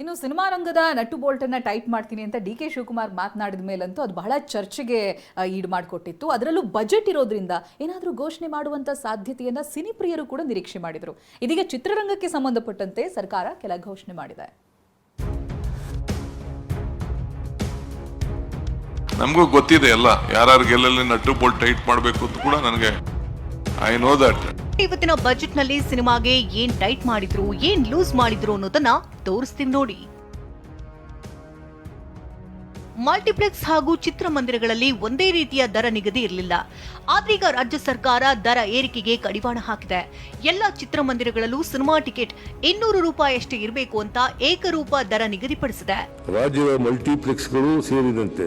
ಇನ್ನು ಸಿನಿಮಾ ರಂಗದ nut ಬೋಲ್ಟನ್ನ tight ಮಾಡ್ತೀನಿ ಅಂತ ಡಿ ಕೆ ಶಿವಕುಮಾರ್ ಮಾತನಾಡಿದ ಮೇಲಂತೂ ಅದು ಬಹಳ ಚರ್ಚೆಗೆ ಈಡ್ ಮಾಡಿಕೊಟ್ಟಿತ್ತು. ಅದರಲ್ಲೂ ಬಜೆಟ್ ಇರೋದ್ರಿಂದ ಏನಾದರೂ ಘೋಷಣೆ ಮಾಡುವಂಥ ಸಾಧ್ಯತೆಯನ್ನ ಸಿನಿಪ್ರಿಯರು ಕೂಡ ನಿರೀಕ್ಷೆ ಮಾಡಿದರು. ಇದೀಗ ಚಿತ್ರರಂಗಕ್ಕೆ ಸಂಬಂಧಪಟ್ಟಂತೆ ಸರ್ಕಾರ ಕೆಲ ಘೋಷಣೆ ಮಾಡಿದೆ. ನಮಗೂ ಗೊತ್ತಿದೆ ಎಲ್ಲ. ಯಾರು ಗೆಲ್ಲಲ್ಲಿ ನಟ್ಟು ಬೋಲ್ಟ್ ಟೈಟ್ ಮಾಡಬೇಕು ಅಂತ ಕೂಡ ನನಗೆ ಐ ನೋ ದಟ್ ಇವತ್ತಿನ ಬಜೆಟ್ನಲ್ಲಿ ಸಿನಿಮಾಗೆ ಏನ್ ಟೈಟ್ ಮಾಡಿದ್ರು, ಏನ್ ಲೂಸ್ ಮಾಡಿದ್ರು ಅನ್ನೋದನ್ನ ತೋರಿಸ್ತೀವಿ ನೋಡಿ. ಮಲ್ಟಿಪ್ಲೆಕ್ಸ್ ಹಾಗೂ ಚಿತ್ರಮಂದಿರಗಳಲ್ಲಿ ಒಂದೇ ರೀತಿಯ ದರ ನಿಗದಿ ಇರಲಿಲ್ಲ. ಆದ್ರೀಗ ರಾಜ್ಯ ಸರ್ಕಾರ ದರ ಏರಿಕೆಗೆ ಕಡಿವಾಣ ಹಾಕಿದೆ. ಎಲ್ಲ ಚಿತ್ರಮಂದಿರಗಳಲ್ಲೂ ಸಿನಿಮಾ ಟಿಕೆಟ್ ಇನ್ನೂರು ರೂಪಾಯಿಯಷ್ಟೇ ಇರಬೇಕು ಅಂತ ಏಕರೂಪ ದರ ನಿಗದಿಪಡಿಸಿದೆ. ರಾಜ್ಯದ ಮಲ್ಟಿಪ್ಲೆಕ್ಸ್ಗಳು ಸೇರಿದಂತೆ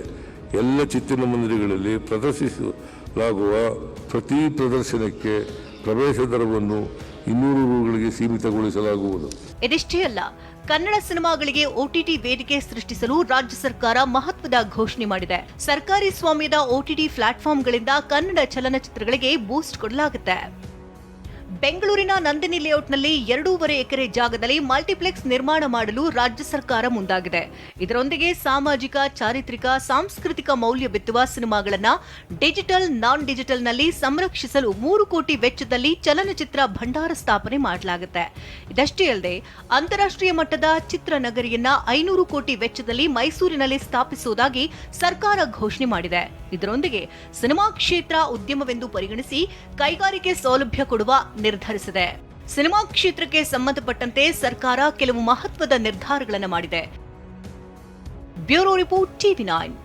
ಎಲ್ಲ ಚಿತ್ರಮಂದಿರಗಳಲ್ಲಿ ಪ್ರದರ್ಶಿಸಲಾಗುವ ಪ್ರತಿ ಪ್ರದರ್ಶನಕ್ಕೆ ಪ್ರವೇಶ ದರವನ್ನು ಇನ್ನೂರು ರೂಗಳಿಗೆ ಸೀಮಿತಗೊಳಿಸಲಾಗುವುದು. ಇದಿಷ್ಟೇ ಅಲ್ಲ, ಕನ್ನಡ ಸಿನಿಮಾಗಳಿಗೆ ಒಟಿಟಿ ವೇದಿಕೆ ಸೃಷ್ಟಿಸಲು ರಾಜ್ಯ ಸರ್ಕಾರ ಮಹತ್ವದ ಘೋಷಣೆ ಮಾಡಿದೆ. ಸರ್ಕಾರಿ ಸ್ವಾಮ್ಯದ ಒಟಿಟಿ ಪ್ಲಾಟ್ಫಾರ್ಮ್ಗಳಿಂದ ಕನ್ನಡ ಚಲನಚಿತ್ರಗಳಿಗೆ ಬೂಸ್ಟ್ ಕೊಡಲಾಗುತ್ತೆ. ಬೆಂಗಳೂರಿನ ನಂದಿನಿ ಲೇಔಟ್ನಲ್ಲಿ ಎರಡೂವರೆ ಎಕರೆ ಜಾಗದಲ್ಲಿ ಮಲ್ಟಿಪ್ಲೆಕ್ಸ್ ನಿರ್ಮಾಣ ಮಾಡಲು ರಾಜ್ಯ ಸರ್ಕಾರ ಮುಂದಾಗಿದೆ. ಇದರೊಂದಿಗೆ ಸಾಮಾಜಿಕ, ಚಾರಿತ್ರಿಕ, ಸಾಂಸ್ಕೃತಿಕ ಮೌಲ್ಯ ಬಿತ್ತುವ ಸಿನಿಮಾಗಳನ್ನ ಡಿಜಿಟಲ್ ನಾನ್ ಡಿಜಿಟಲ್ನಲ್ಲಿ ಸಂರಕ್ಷಿಸಲು ಮೂರು ಕೋಟಿ ವೆಚ್ಚದಲ್ಲಿ ಚಲನಚಿತ್ರ ಭಂಡಾರ ಸ್ಥಾಪನೆ ಮಾಡಲಾಗುತ್ತೆ. ಇದಷ್ಟೇ ಅಲ್ಲದೆ, ಅಂತಾರಾಷ್ಟ್ರೀಯ ಮಟ್ಟದ ಚಿತ್ರನಗರಿಯನ್ನ ಐನೂರು ಕೋಟಿ ವೆಚ್ಚದಲ್ಲಿ ಮೈಸೂರಿನಲ್ಲಿ ಸ್ಥಾಪಿಸುವುದಾಗಿ ಸರ್ಕಾರ ಘೋಷಣೆ ಮಾಡಿದೆ. ಇದರೊಂದಿಗೆ ಸಿನಿಮಾ ಕ್ಷೇತ್ರ ಉದ್ಯಮವೆಂದು ಪರಿಗಣಿಸಿ ಕೈಗಾರಿಕೆ ಸೌಲಭ್ಯ ಕೊಡುವ ನಿರ್ಧರಿಸಿದೆ. ಸಿನಿಮಾ ಕ್ಷೇತ್ರಕ್ಕೆ ಸಂಬಂಧಪಟ್ಟಂತೆ ಸರ್ಕಾರ ಕೆಲವು ಮಹತ್ವದ ನಿರ್ಧಾರಗಳನ್ನು ಮಾಡಿದೆ. Bureau report TV nine.